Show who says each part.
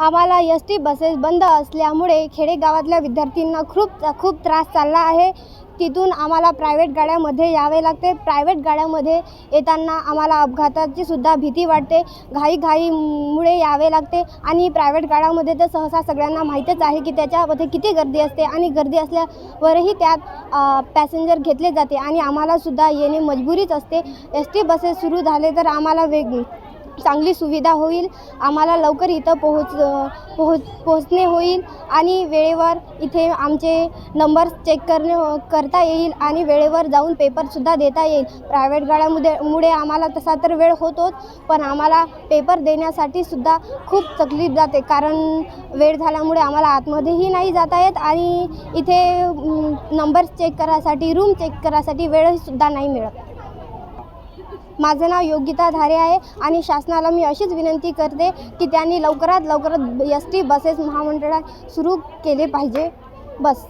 Speaker 1: आम्हाला S T buses बंद असल्यामुळे खेडेगावातल्या विद्यार्थ्यांना खूप खूप त्रास चालला आहे. तिथून आम्हाला प्रायव्हेट गाड्यामध्ये यावे लागते. प्रायव्हेट गाड्यामध्ये येताना आम्हाला अपघाताची सुद्धा भीती वाटते. घाईघाईमुळे यावे लागते. आणि प्रायव्हेट गाड्यामध्ये तर सहसा सगळ्यांना माहीतच आहे की त्याच्यामध्ये किती गर्दी असते आणि गर्दी असल्यावरही त्यात पॅसेंजर घेतले जाते आणि आम्हालासुद्धा येणे मजबुरीच असते. एस टी बसेस सुरू झाले तर आम्हाला वेग चांगली सुविधा होईल आम्हाला लवकर इथं पोहोच पोहोच पोहोचणे होईल आणि वेळेवर इथे आमचे नंबर चेक करणे करता येईल आणि वेळेवर जाऊन पेपरसुद्धा देता येईल. प्रायव्हेट गाड्यामुळे मुळे आम्हाला तसा तर वेळ होतोच पण आम्हाला पेपर देण्यासाठी सुद्धा खूप तकलीफ जाते. कारण वेळ झाल्यामुळे आम्हाला आतमध्येही नाही जाता येत आणि इथे नंबर चेक करायसाठी रूम चेक करायसाठी वेळसुद्धा नाही मिळत. माझं नाव योगिता धारे आहे आणि शासनाला मी अशीच विनंती करते की त्यांनी लवकरात लवकरात एस टी बसेस महामंडळात सुरू केले पाहिजे. बस.